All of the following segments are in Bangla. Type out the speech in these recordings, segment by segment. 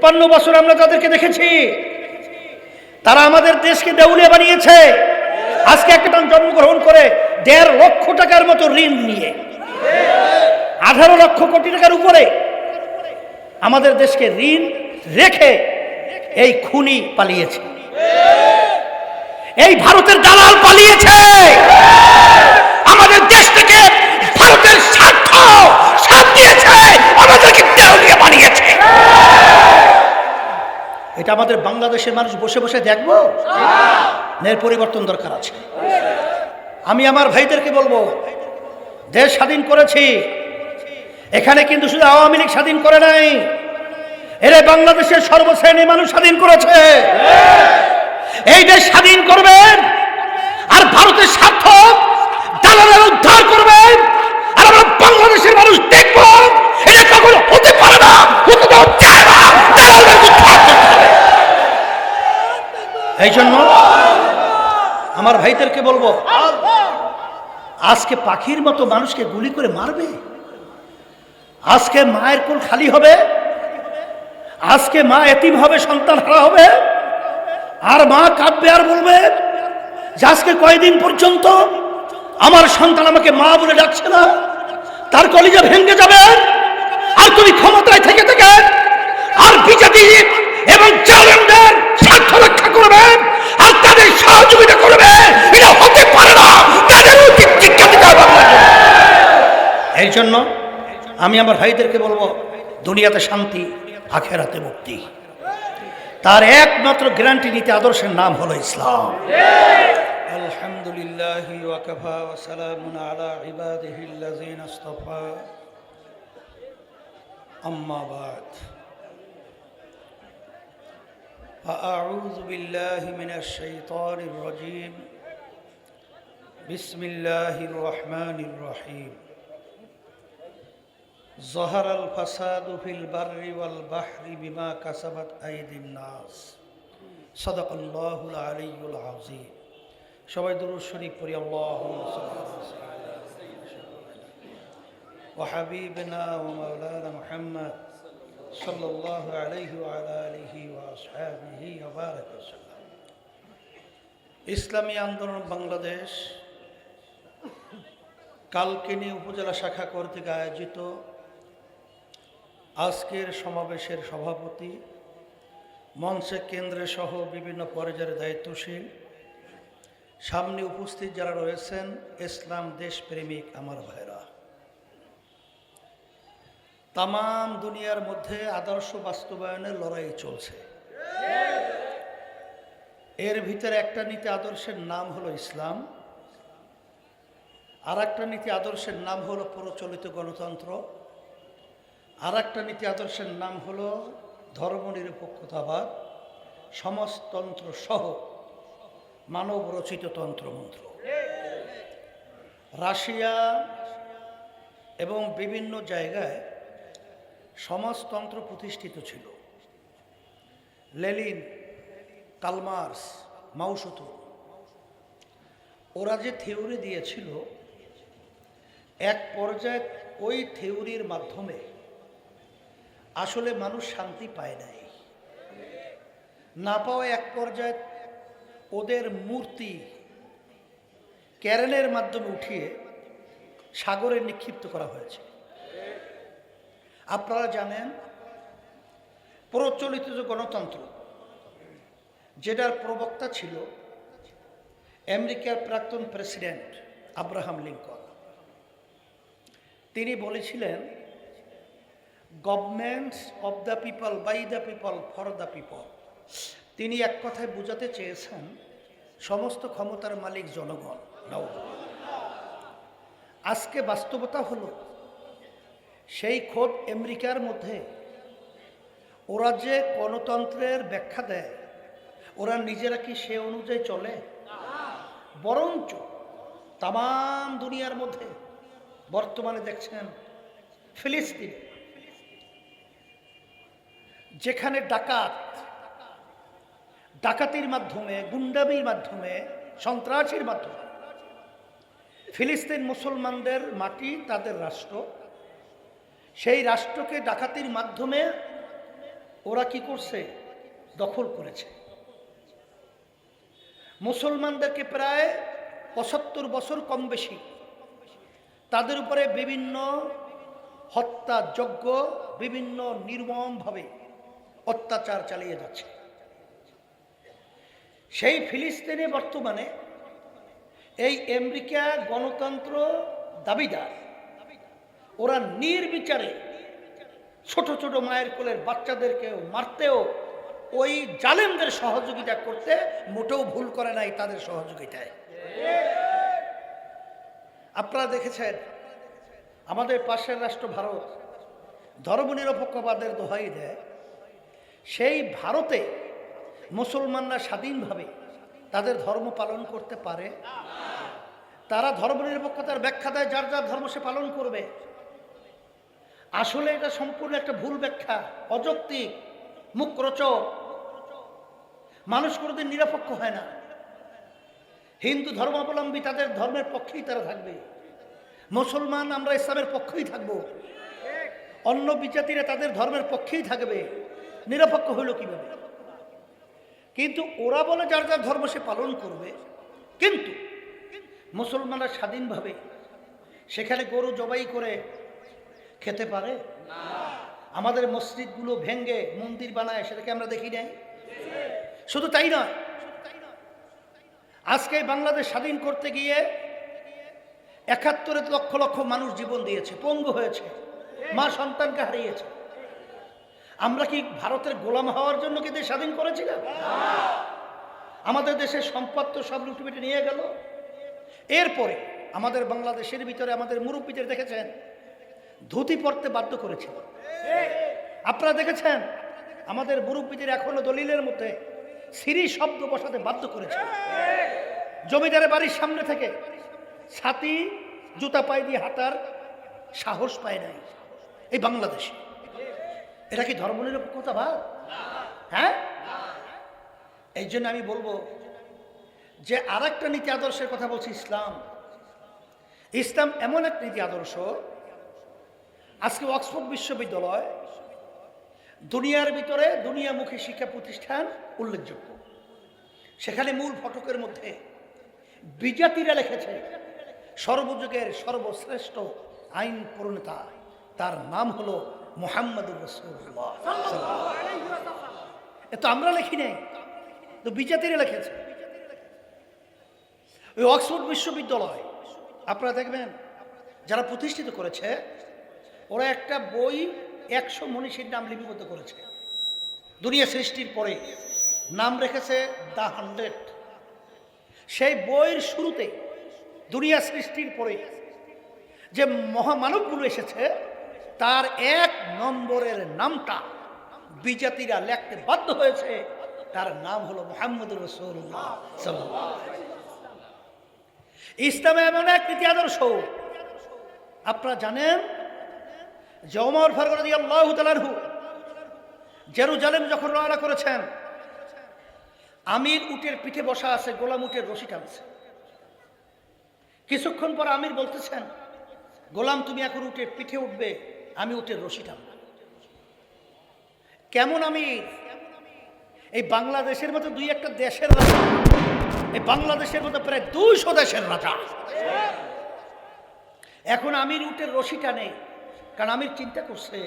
তিপ্পান্ন বছর আমরা তাদেরকে দেখেছি। তারা আমাদের দেশকে দেউলে বানিয়েছে। আজকে একটা জন্মগ্রহণ করে দেড় লক্ষ টাকার মতো ঋণ নিয়ে। আঠারো লক্ষ কোটি টাকার উপরে আমাদের দেশকে ঋণ রেখে এই খুনি পালিয়েছে। এই ভারতের দালাল পালিয়েছে। এটা আমাদের বাংলাদেশের মানুষ বসে বসে দেখব? নের পরিবর্তন দরকার আছে। আমি আমার ভাইদেরকে বলব, দেশ স্বাধীন করেছি। এখানে কিন্তু শুধু আওয়ামী লীগ স্বাধীন করে নাই। এরা বাংলাদেশের সর্বশ্রেণী মানুষ স্বাধীন করেছে। এই দেশ স্বাধীন করবেন আর ভারতের স্বার্থ দালালের উদ্ধার করবেন আর আমরা বাংলাদেশের মানুষ দেখব, এটা কখনো হতে পারে না, হতে এই জন্য আমার ভাইদেরকে বলব, আজকে পাখির মতো মানুষকে গুলি করে মারবে। আজকে মায়ের কোল খালি হবে। আজকে মা এতিম হবে, সন্তান হারা হবে। আর মা কাঁদবে আর বলবে যে আজকে কয়দিন পর্যন্ত আমার সন্তান আমাকে মা বলে ডাকছে না। তার কলিজা ভেঙে যাবে। আর তুমি ক্ষমতায় থেকে থেকে আর বিজেপি এবং জালেমদের জন্য আমি আমার ভাইদেরকে বলবো দুনিয়াতে শান্তি আখেরাতে মুক্তি তার একমাত্র গ্যারান্টি নীতি আদর্শের নাম হলো ইসলাম আলহামদুলিল্লাহ ওয়াকাফা ওয়াসালামুন আলা ইবাদিহিল্লাযিনা ইসতাফা আম্মা বাদ فأعوذ بالله من الشيطان الرجيم بسم الله الرحمن الرحيم ظهر الفساد في البر والبحر بما كسبت أيدي الناس صدق الله العلي العظيم সবাই দুরুদ শরীফ পড়ি আল্লাহুম্মা সাল্লি আলা সাইয়্যিদিনা وحبيبنا ومولانا محمد صلى الله عليه وعلى آله وأصحابه وبارك وسلم ইসলামী আন্দোলন বাংলাদেশ কালকিনি উপজেলা শাখা কর্তৃক আয়োজিত আজকের সমাবেশের সভাপতি, মঞ্চে কেন্দ্রে সহ বিভিন্ন পর্যায়ের দায়িত্বশীল, সামনে উপস্থিত যারা রয়েছেন, ইসলাম দেশপ্রেমিক আমার ভাইরা তাম দুনিয়ার মধ্যে আদর্শ বাস্তবায়নের লড়াই চলছে। এর ভিতরে একটা নীতি আদর্শের নাম হলো ইসলাম আর একটা নীতি আদর্শের নাম হলো প্রচলিত গণতন্ত্র আর একটা নীতি আদর্শের নাম হলো ধর্মনিরপেক্ষতাবাদ সমাজতন্ত্র সহ মানব রচিত তন্ত্রমন্ত্র। রাশিয়া এবং বিভিন্ন জায়গায় সমাজতন্ত্র প্রতিষ্ঠিত ছিল। লেলিন কালমার্স, মাউসুতো, ওরা যে থিওরি দিয়েছিল, এক পর্যায়ে ওই থিওরির মাধ্যমে আসলে মানুষ শান্তি পায় নাই। না পাওয়া এক পর্যায়ে ওদের মূর্তি ক্যারেলের মাধ্যমে উঠিয়ে সাগরে নিক্ষিপ্ত করা হয়েছে। আপনারা জানেন, প্রচলিত যে গণতন্ত্র, যেটার প্রবক্তা ছিল আমেরিকার প্রাক্তন প্রেসিডেন্ট আব্রাহাম লিঙ্কন। তিনি বলেছিলেন governments of the people by the people for the people তিনি এক কথায় বোঝাতে চেয়েছেন, সমস্ত ক্ষমতার মালিক জনগণ। আজকে বাস্তবতা হলো, সেই খোদ আমেরিকার মধ্যে ওরা যে গণতন্ত্রের ব্যাখ্যা দেয়, ওরা নিজেরা কি সে অনুযায়ী চলে? বরঞ্চ তাম দুনিয়ার মধ্যে বর্তমানে দেখছেন ফিলিস্তিন যেখানে ডাকাত, ডাকাতির মাধ্যমে, গুন্ডামির মাধ্যমে, সন্ত্রাসীর মাধ্যমে, ফিলিস্তিন মুসলমানদের মাটি তাদের রাষ্ট্র, সেই রাষ্ট্রকে ডাকাতির মাধ্যমে ওরা কি করছে? দখল করেছে। মুসলমানদেরকে প্রায় পঁচাত্তর বছর কম বেশি তাদের উপরে বিভিন্ন হত্যাযজ্ঞ, বিভিন্ন নির্মমভাবে অত্যাচার চালিয়ে যাচ্ছে। সেই ফিলিস্তিনে বর্তমানে এই আমেরিকা গণতন্ত্র দাবিদার। ওরা নির্বিচারে ছোট ছোট মায়ের কোলের বাচ্চাদেরকেও মারতেও ওই জালেমদের সহযোগিতা করতে মোটেও ভুল করে নাই তাদের সহযোগিতায়। আপনারা দেখেছেন, আমাদের পাশের রাষ্ট্র ভারত ধর্মনিরপেক্ষবাদের দোহাই দেয়। সেই ভারতে মুসলমানরা স্বাধীনভাবে তাদের ধর্ম পালন করতে পারে। তারা ধর্মনিরপেক্ষতার ব্যাখ্যা দেয়, যার যার ধর্ম সে পালন করবে। আসলে এটা সম্পূর্ণ একটা ভুল ব্যাখ্যা, অযৌক্তিক, মুখরোচক। মানুষ কোনোদিন নিরপেক্ষ হয় না। হিন্দু ধর্মাবলম্বী তাদের ধর্মের পক্ষেই তারা থাকবে। মুসলমান, আমরা ইসলামের পক্ষেই থাকব। অন্য বিজাতিরা তাদের ধর্মের পক্ষেই থাকবে। নিরপেক্ষ হইল কীভাবে? কিন্তু ওরা বলে যার যার ধর্ম সে পালন করবে, কিন্তু মুসলমানরা স্বাধীনভাবে সেখানে গরু জবাই করে খেতে পারে? আমাদের মসজিদগুলো ভেঙ্গে মন্দির বানায় সেটাকে আমরা দেখি নাই? শুধু তাই নয়, আজকে বাংলাদেশ স্বাধীন করতে গিয়ে একাত্তরে লক্ষ লক্ষ মানুষ জীবন দিয়েছে, পঙ্গু হয়েছে, মা সন্তানকে হারিয়েছে। আমরা কি ভারতের গোলাম হওয়ার জন্য কি দেশ স্বাধীন করেছিলাম? আমাদের দেশের সম্পদ তো সব লুটুপিটে নিয়ে গেল। এরপরে আমাদের বাংলাদেশের ভিতরে আমাদের মুরব্বীদের দেখেছেন? ধুতি পরতে বাধ্য করেছিল। আপনারা দেখেছেন? আমাদের মুরব্বীদের এখনও দলিলের মধ্যে সিরি শব্দ বসাতে বাধ্য করেছে জমিদারের বাড়ির সামনে থেকে ছাতি, জুতা পায়ে দিয়ে হাঁটার সাহস পায় নাই এই বাংলাদেশে। এটা কি ধর্মনিরপেক্ষতা ভাব হ্যাঁ? এই জন্য আমি বলব যে আর একটা নীতি আদর্শের কথা বলছি, ইসলাম। ইসলাম এমন এক নীতি আদর্শ, আজকে অক্সফোর্ড বিশ্ববিদ্যালয় দুনিয়ার ভিতরে দুনিয়ামুখী শিক্ষা প্রতিষ্ঠান উল্লেখযোগ্য। সেখানে মূল ফটকের মধ্যে বিজাতিরা লিখেছে, সর্বযুগের সর্বশ্রেষ্ঠ আইন প্রণেতা, তার নাম হলো মোহাম্মদুর রসুল্লাহ এ তো আমরা লিখি নাই। তো বিজাতিরা লিখেছে। ওই অক্সফোর্ড বিশ্ববিদ্যালয় আপনারা দেখবেন যারা প্রতিষ্ঠিত করেছে ওরা একটা বই একশো মনীষীর নাম লিপিবদ্ধ করেছে। দুনিয়া সৃষ্টির পরে নাম রেখেছে দ্য হান্ড্রেড। সেই বইয়ের শুরুতে দুনিয়া সৃষ্টির পরে যে মহামানবগুলো এসেছে তার এক নম্বরের নামটা বিজাতিরা লেখতে বাধ্য হয়েছে। তার নাম হলো মোহাম্মদ রসুল্লাহ ইসলামে এমন এক নীতি আদর্শ। আপনারা জানেন ওমর ফারুক আল্লাহ তালাহু জেরুজালেম যখন রওনা করেছেন, আমির উটের পিঠে বসা আছে, গোলাম উটের রশি টানছে। কিছুক্ষণ পর আমির বলতেছেন, গোলাম, তুমি এখন উটের পিঠে উঠবে। আমি উটের রশি টানব কেমন আমি এই বাংলাদেশের মতো দুই একটা দেশের রাজা, এই বাংলাদেশের মতো প্রায় দুইশো দেশের রাজা। এখন আমির উটের রশি টানে কারণ আমির চিন্তা করছে,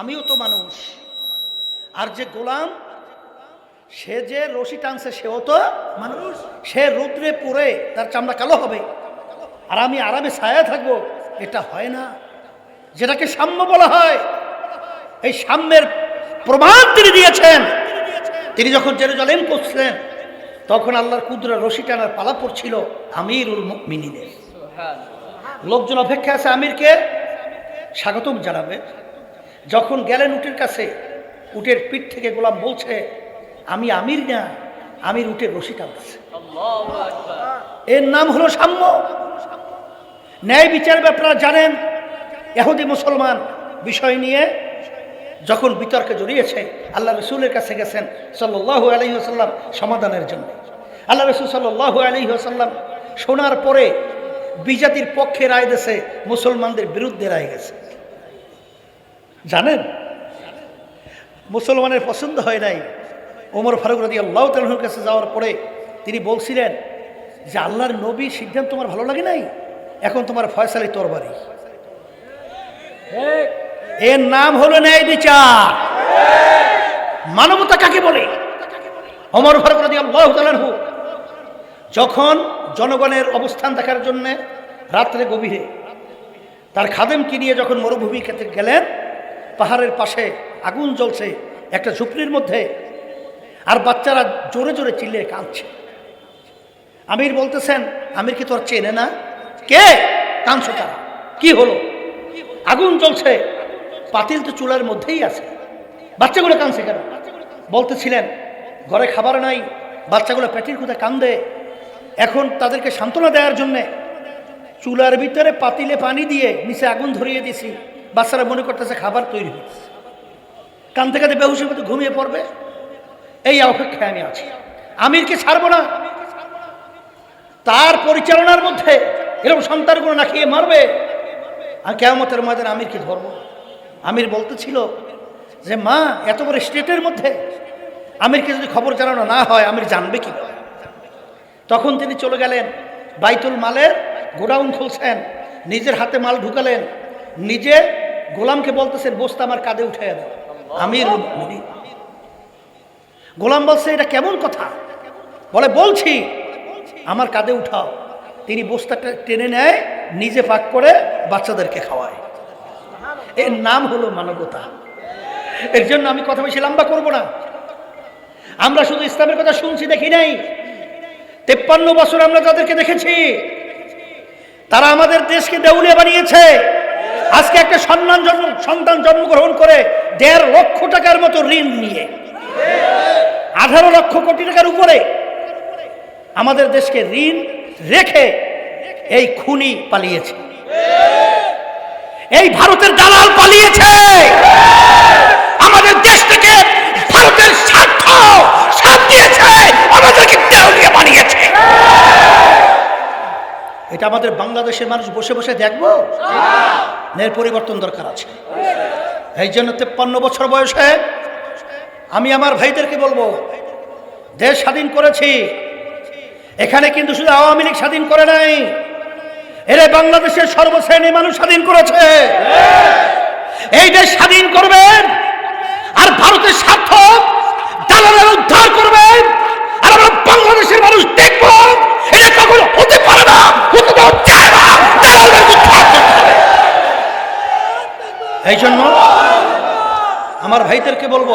আমিও তো মানুষ। আর যে গোলাম, সে যে রশি টানছে, সেও তো মানুষ। সে রৌদ্রে পড়ে, তার চামড়া কালো হবে। আর আমি আরামে ছায়া থাকব, এটা হয় না। যেটাকে সাম্য বলা হয় এই সাম্যের প্রমাণ তিনি দিয়েছেন। তিনি যখন জেরুজালেম করছিলেন তখন আল্লাহর কুদরা রশি টানার পালা পড়ছিল আমিরুল মিনিদের লোকজন অপেক্ষা আছে আমিরকে স্বাগতম জানাবে। যখন গেলেন উটের কাছে উটের পিঠ থেকে গোলাম বলছে আমি আমির না আমির উটের রশি টানছে এর নাম হলো সাম্য। ন্যায় বিচার আপনারা জানেন এহুদি মুসলমান বিষয় নিয়ে যখন বিতর্কে জড়িয়েছে, আল্লাহ রসুলের কাছে গেছেন সাল্লাহ আলহি আসাল্লাম সমাধানের জন্য। আল্লাহ রসুল সাল্লাহ আলহি আসাল্লাম শোনার পরে বিজাতির পক্ষে রায় দেশে মুসলমানদের বিরুদ্ধে রায় গেছে। জানেন? মুসলমানের পছন্দ হয় নাই। ওমর ফারুক রাজি আল্লাহ তালুর কাছে যাওয়ার পরে তিনি বলছিলেন যে, আল্লাহর নবী সিদ্ধান্ত তোমার ভালো লাগে নাই? এখন তোমার ফয়সালি তরবারি। এর নাম হলো ন্যায় বিচার। মানবতা কাকে বলে? অমর ফারুক যখন জনগণের অবস্থান দেখার জন্য রাত্রে গভীরে তার খাদেমকে নিয়ে যখন মরুভূমি খেতে গেলেন, পাহাড়ের পাশে আগুন জ্বলছে, একটা ঝুপড়ির মধ্যে, আর বাচ্চারা জোরে জোরে চিল্লিয়ে কাঁদছে। আমির বলতেছেন আমির কি তোর চেনে না? কে? কাঁদছো তারা কি হলো? আগুন জ্বলছে। পাতিল তো চুলার মধ্যেই আছে। বাচ্চাগুলো কাঁদছে কেন? বলতেছিলেন, ঘরে খাবার নাই, বাচ্চাগুলো পেটের কোথায় কান্দে। এখন তাদেরকে সান্ত্বনা দেওয়ার জন্যে চুলার ভিতরে পাতিলে পানি দিয়ে নিচে আগুন ধরিয়ে দিছি বাচ্চারা মনে করতেছে খাবার তৈরি হয়েছে। কাঁদতে বেহুশের মতো ঘুমিয়ে পড়বে। এই অপেক্ষায় আমি আছি। আমিরকে ছাড়বো না। তার পরিচালনার মধ্যে এরকম সন্তানগুলো না খেয়ে মারবে। আর কেমতের ময়দান আমিরকে ধরবো। আমির বলতেছিল যে, মা, এত বড় স্টেটের মধ্যে আমিরকে যদি খবর জানানো না হয়, আমির জানবে কি তখন তিনি চলে গেলেন, বাইতুল মালের গোডাউন খুলছেন, নিজের হাতে মাল ঢুকালেন, নিজে গোলামকে বলতেছেন, বস্তা আমার কাঁধে উঠে দাও। আমির গোলাম বলছে, এটা কেমন কথা? বলে, বলছি, আমার কাঁধে উঠাও। তিনি বস্তাটা টেনে নেয়, নিজে পাক করে বাচ্চাদেরকে খাওয়ায়। এর নাম হলো মানবতা। এর জন্য আমি কথা বেশি লম্বা করব না। আমরা শুধু ইসলামের কথা শুনছি, দেখি নাই। তেপ্পান্ন বছর আমরা যাদেরকে দেখেছি। তারা আমাদের দেশকে দেউলিয়া বানিয়েছে। আজকে একটা সম্মান জন্ম, সন্তান জন্মগ্রহণ করে দেড় লক্ষ টাকার মতো ঋণ নিয়ে। আঠারো লক্ষ কোটি টাকার উপরে আমাদের দেশকে ঋণ রেখে এই খুনি পালিয়েছে। এই ভারতের দালাল পালিয়েছে। আমাদের দেশ থেকে ভারতের স্বার্থ সাথ দিয়েছে, আমাদেরকে দেউলিয়া বানিয়েছে। এটা আমাদের বাংলাদেশের মানুষ বসে বসে দেখব? নের পরিবর্তন দরকার আছে। এই জন্য তেপ্পান্ন বছর বয়সে আমি আমার ভাইদেরকে বলব, দেশ স্বাধীন করেছি। এখানে কিন্তু শুধু আওয়ামী লীগ স্বাধীন করে নাই। এরে বাংলাদেশের সর্বশ্রেণী মানুষ স্বাধীন করেছে। এই দেশ স্বাধীন করবেন আর ভারতের স্বার্থ দালালের উদ্ধার করবেন আর আমরা বাংলাদেশের মানুষ দেখব। এটা কখনো হতে পারে না, হতে দেওয়া যায় না। দালালের উদ্ধার এই জন্য আমার ভাইদেরকে বলব,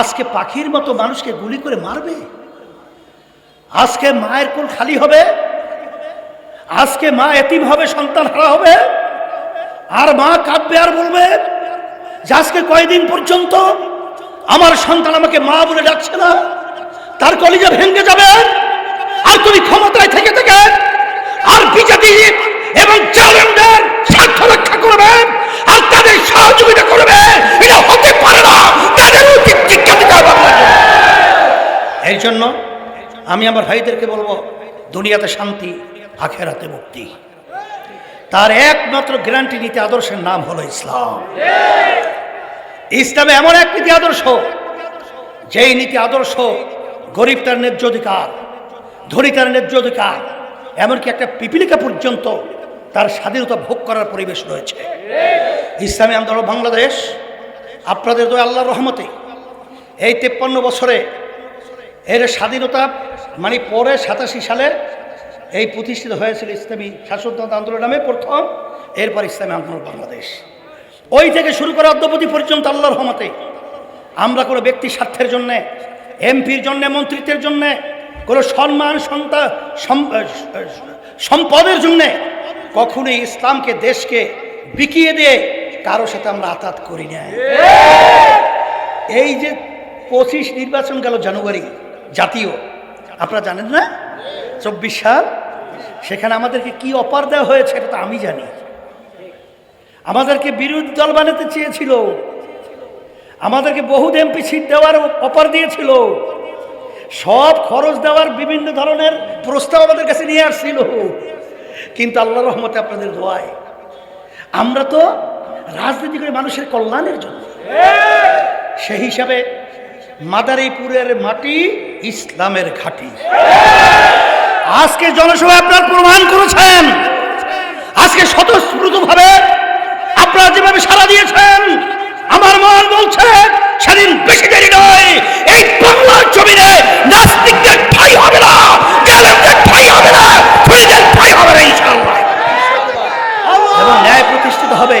আজকে পাখির মতো মানুষকে গুলি করে মারবে। আজকে মায়ের কোল খালি হবে। আজকে মা এতিম হবে, সন্তান হারা হবে। আর মা কাঁদবে আর বলবে যে আজকে কয়দিন পর্যন্ত আমার সন্তান আমাকে মা বলে ডাকছে না, তার কলিজা ভেঙে যাবে। আর তুমি ক্ষমতায় থেকে থেকে আর বিজেপি এবং জালেমদের স্বার্থ রক্ষা করবে আর তাদের সহযোগিতা করবে। এটা হতে পারে না। তাদের উচিত শিক্ষা দিতে হবে এই জন্য আমি আমার ভাইদেরকে বলব, দুনিয়াতে শান্তি আখেরাতে মুক্তি। তার একমাত্র গ্যারান্টি নীতি আদর্শের নাম হলো ইসলাম। ইসলামে এমন এক নীতি আদর্শ, যেই নীতি আদর্শ গরিব তার ন্যায্য অধিকার, ধনী তার ন্যায্য অধিকার, এমনকি একটা পিপিলিকা পর্যন্ত তার স্বাধীনতা ভোগ করার পরিবেশ রয়েছে। ইসলামী আন্দোলন বাংলাদেশ, আপনাদের তো আল্লাহর রহমতে এই তেপ্পান্ন বছরে এর স্বাধীনতা মানে পরে সাতাশি সালে এই প্রতিষ্ঠিত হয়েছিল ইসলামী শাসনতন্ত্র আন্দোলন নামে প্রথম, এরপর ইসলামী আন্দোলন বাংলাদেশ। ওই থেকে শুরু করে অদ্যপতি পর্যন্ত আল্লাহর রহমতে আমরা কোনো ব্যক্তি স্বার্থের জন্যে, এমপির জন্যে, মন্ত্রিত্বের জন্যে, কোনো সম্মান, সন্তা সম্পদের জন্যে কখনোই ইসলামকে, দেশকে বিকিয়ে দিয়ে কারও সাথে আমরা আতাত করি না এই যে পঁচিশ নির্বাচন গেল জানুয়ারি, জাতীয়, আপনারা জানেন না? চব্বিশ সাল সেখানে আমাদেরকে কি অপার দেওয়া হয়েছে এটা তো আমি জানি। আমাদেরকে বিরোধী দল বানাতে চেয়েছিল। আমাদেরকে বহুত এমপি সিট দেওয়ার অপার দিয়েছিল। সব খরচ দেওয়ার বিভিন্ন ধরনের প্রস্তাব আমাদের কাছে নিয়ে আসছিল। কিন্তু আল্লাহ রহমতে আপনাদের দোয়ায় আমরা তো রাজনীতি করে মানুষের কল্যাণের জন্য। সেই হিসাবে মাদারীপুরের মাটি ইসলামের ঘাঁটি। আজকে জনসভা আপনার প্রমাণ করেছেন। আজকে স্বতঃস্ফূর্ত ভাবে আপনারা যেভাবে সারা দিয়েছেন, আমার মন বলছে সেদিন বেশি দেরি নয়। এই বাংলার জমিনে নাস্তিকদের ঠাই হবে না জালেমদের ঠাই হবে না, খুনিদের ঠাই হবে না, ইনশাআল্লাহ। ন্যায় প্রতিষ্ঠিত হবে।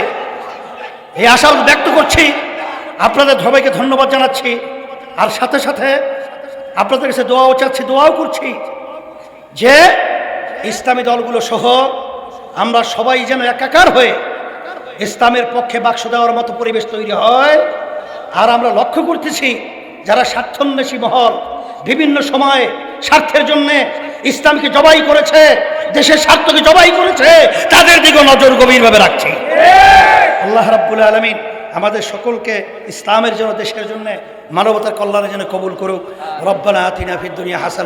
এই আশা ব্যক্ত করছি। আপনাদের সবাইকে ধন্যবাদ জানাচ্ছি। আর সাথে সাথে আপনাদের কাছে দোয়াও চাচ্ছি, দোয়াও করছি। যে ইসলামী দলগুলো সহ আমরা সবাই যেন একাকার হয়ে ইসলামের পক্ষে বাক্স দেওয়ার মতো পরিবেশ তৈরি হয়। আর আমরা লক্ষ্য করতেছি যারা স্বার্থন্বেষী মহল বিভিন্ন সময়ে স্বার্থের জন্য ইসলামকে জবাই করেছে, দেশের স্বার্থকে জবাই করেছে, তাদের দিকে নজর গভীরভাবে রাখছি। আল্লাহ রাব্বুল আলমিন আমাদের সকলকে ইসলামের জন্য, দেশের জন্য, মানবতার কল্যাণের জন্য কবুল করুক। রব্বানা আতিনা ফিদ দুনিয়া হাসানা